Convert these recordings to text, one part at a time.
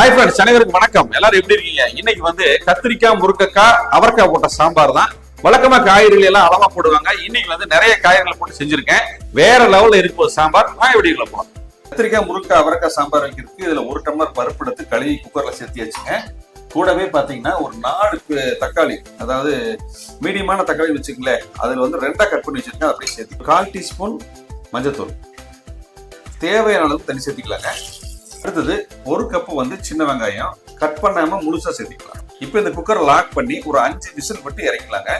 Hi friends அனைவருக்கும் வணக்கம். எல்லாரும் எப்படி இருக்கீங்க? இன்னைக்கு வந்து கத்திரிக்காய் முருங்கைக்காய் அவரைக்காய் போட்ட சாம்பார் தான். வழக்கமா காய்கறிகள் எல்லாம் அளவா போடுவாங்க. இன்னைக்கு வந்து நிறைய காய்கறிகள் போட்டு செஞ்சிருக்கேன். வேற லெவல்ல இருக்கு ஒரு சாம்பார். நான் எப்படி போலாம். கத்திரிக்காய் முருங்கைக்காய் அவரைக்காய் சாம்பார் வைக்கிறதுக்கு இதுல ஒரு டம்ளர் பருப்பு எடுத்து கழுவி குக்கர்ல சேர்த்து வச்சுங்க. கூடவே பாத்தீங்கன்னா ஒரு நாலு தக்காளி அதாவது மீடியமான தக்காளி வச்சுக்கங்களேன். அதுல வந்து ரெண்டா கட் பண்ணி வச்சிருக்கேன். அப்படியே சேர்த்து கால் டீஸ்பூன் மஞ்சத்தூள். தேவையான அளவுக்கு தண்ணி சேர்த்துக்கலாங்க. அடுத்தது ஒரு கப்பு வந்து சின்ன வெங்காயம் கட் பண்ணாம முழுசா சேர்த்திக்கலாம். இப்போ இந்த குக்கரை லாக் பண்ணி ஒரு அஞ்சு விசில் விட்டு இறக்கலாங்க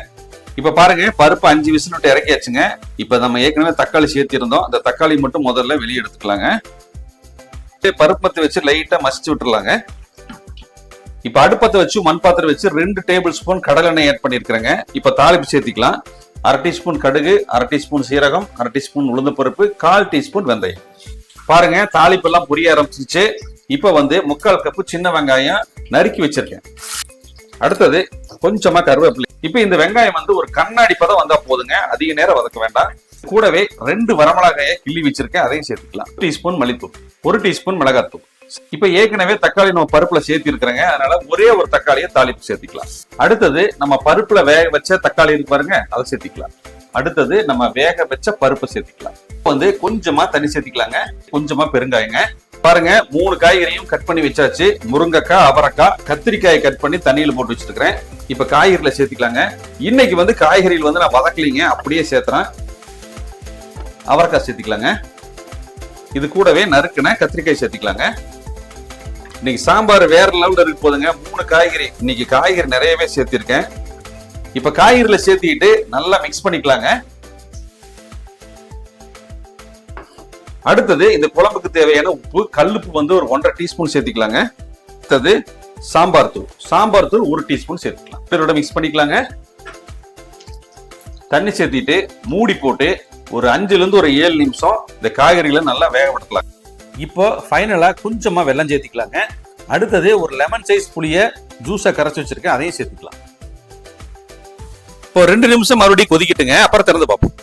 இப்ப பாருங்க பருப்பு அஞ்சு விசில் விட்டு இறக்கியாச்சுங்க. இப்ப நம்ம ஏற்கனவே தக்காளி சேர்த்திருந்தோம். அந்த தக்காளி மட்டும் முதல்ல வெளியே எடுத்துக்கலாங்க. பருப்பத்தை பருப்பு வச்சு லைட்டா மசிச்சு விட்டுருலாங்க இப்ப அடுப்பத்தை வச்சு மண் பாத்திரம் வச்சு ரெண்டு டேபிள் ஸ்பூன் கடலெண்ணெய் ஆட் பண்ணிருக்கிறேங்க இப்ப தாளிப்பு சேர்த்திக்கலாம். அரை டீஸ்பூன் கடுகு அரை டீஸ்பூன் சீரகம் அரை டீஸ்பூன் உளுந்து பருப்பு கால் டீஸ்பூன் வெந்தயம். பாருங்க தாளிப்பு எல்லாம் புரிய ஆரம்பிச்சிச்சு இப்ப வந்து முக்கால் கப்பு சின்ன வெங்காயம் நறுக்கி வச்சிருக்கேன். அடுத்தது கொஞ்சமா கருவேப்பிலை. இப்ப இந்த வெங்காயம் வந்து ஒரு கண்ணாடி பதம் வந்தா போதுங்க. அதிக நேரம் வதக்க வேண்டாம். கூடவே ரெண்டு வரமிளகாயை கிள்ளி வச்சிருக்கேன். அதையும் சேர்த்துக்கலாம். டீஸ்பூன் மல்லித்தூள். ஒரு டீஸ்பூன் மிளகாத்தூள். இப்ப ஏற்கனவே தக்காளி நம்ம பருப்புல சேர்த்து இருக்கிறேங்க அதனால ஒரே ஒரு தக்காளியை தாளிப்பு சேர்த்துக்கலாம். அடுத்தது நம்ம பருப்புல வேக வச்ச தக்காளி இருக்கு பாருங்க அதை சேர்த்துக்கலாம். அடுத்தது நம்ம வேக வச்ச பருப்பு சேர்த்துக்கலாம். வந்து கொஞ்சமா தண்ணி சேர்த்துக்கலாங்க. கொஞ்சமா பெருங்காயங்க. பாருங்க மூணு காய்கறியும் கட் பண்ணி வச்சாச்சு. முருங்கைக்காய் அவரைக்காய் கத்திரிக்காயை கட் பண்ணி தண்ணியில போட்டு வச்சிருக்கிறேன். இப்ப காய்கறியில சேர்த்துக்கலாங்க. இன்னைக்கு வந்து காய்கறிகள் வந்து நான் வதக்கலீங்க. அப்படியே சேர்த்துறேன். அவரைக்காய் சேர்த்துக்கலாங்க. இது கூடவே நறுக்கின கத்திரிக்காய் சேர்த்துக்கலாங்க. இன்னைக்கு சாம்பார் வேற லெவலில் இருக்கு போதுங்க. மூணு காய்கறி. இன்னைக்கு காய்கறி நிறையவே சேர்த்திருக்கேன். இப்ப காய்கறில சேர்த்திக்கிட்டு நல்லா மிக்ஸ் பண்ணிக்கலாங்க. அடுத்தது இந்த குழம்புக்கு தேவையான உப்பு கல்லுப்பு வந்து ஒரு ஒன்றரை டீஸ்பூன் சேர்த்துக்கலாங்க. அடுத்தது சாம்பார் தூள். சாம்பார் தூள் ஒரு டீஸ்பூன் சேர்த்துக்கலாம். பேரோட மிக்ஸ் பண்ணிக்கலாங்க. தண்ணி சேர்த்திட்டு மூடி போட்டு ஒரு அஞ்சுல இருந்து ஒரு ஏழு நிமிஷம் இந்த காய்கறிகளை நல்லா வேகப்படுத்தலாம் இப்போ ஃபைனலா கொஞ்சமா வெல்லம் சேர்த்திக்கலாங்க. அடுத்தது ஒரு லெமன் சைஸ் புளிய ஜூஸை கரைச்சி வச்சிருக்கேன் அதையும் சேர்த்துக்கலாம். இப்போ ரெண்டு நிமிஷம் மறுபடியும் கொதிக்கிட்டுங்க. அப்புறம் திறந்து பார்ப்போம்.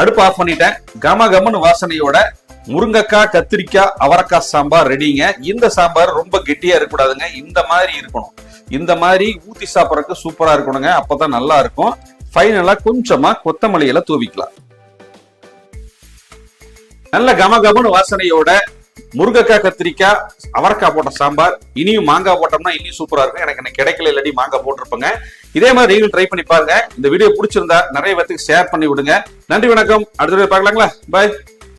அடுப்பு ஆஃப் பண்ணிட்டேன். கம கமன்னு வாசனையோட முருங்கக்காய் கத்திரிக்காய் அவரைக்காய் சாம்பார் ரெடிங்க இந்த சாம்பார் ரொம்ப கெட்டியா இருக்கக்கூடாதுங்க. இந்த மாதிரி இருக்கணும். இந்த மாதிரி ஊத்தி சாப்பிட்றதுக்கு சூப்பரா இருக்கணுங்க. அப்பதான் நல்லா இருக்கும். ஃபைனலா கொஞ்சமா கொத்தமல்லியில தூவிக்கலாம். நல்ல கம கமன்னு வாசனையோட முருங்கக்காய் கத்திரிக்காய் அவரைக்காய் போட்ட சாம்பார் இனியும் மாங்காய் போட்டோம்னா இனியும் சூப்பரா இருக்கும். எனக்கு எனக்கு கிடைக்கல இல்லாட்டி மாங்காய் போட்டிருப்பேங்க. இதே மாதிரி நீங்களும் ட்ரை பண்ணி பாருங்க. இந்த வீடியோ பிடிச்சிருந்தா நிறைய பேத்துக்கு ஷேர் பண்ணி விடுங்க. நன்றி வணக்கம். அடுத்த வீடியோ பார்க்கலாங்களா? பாய்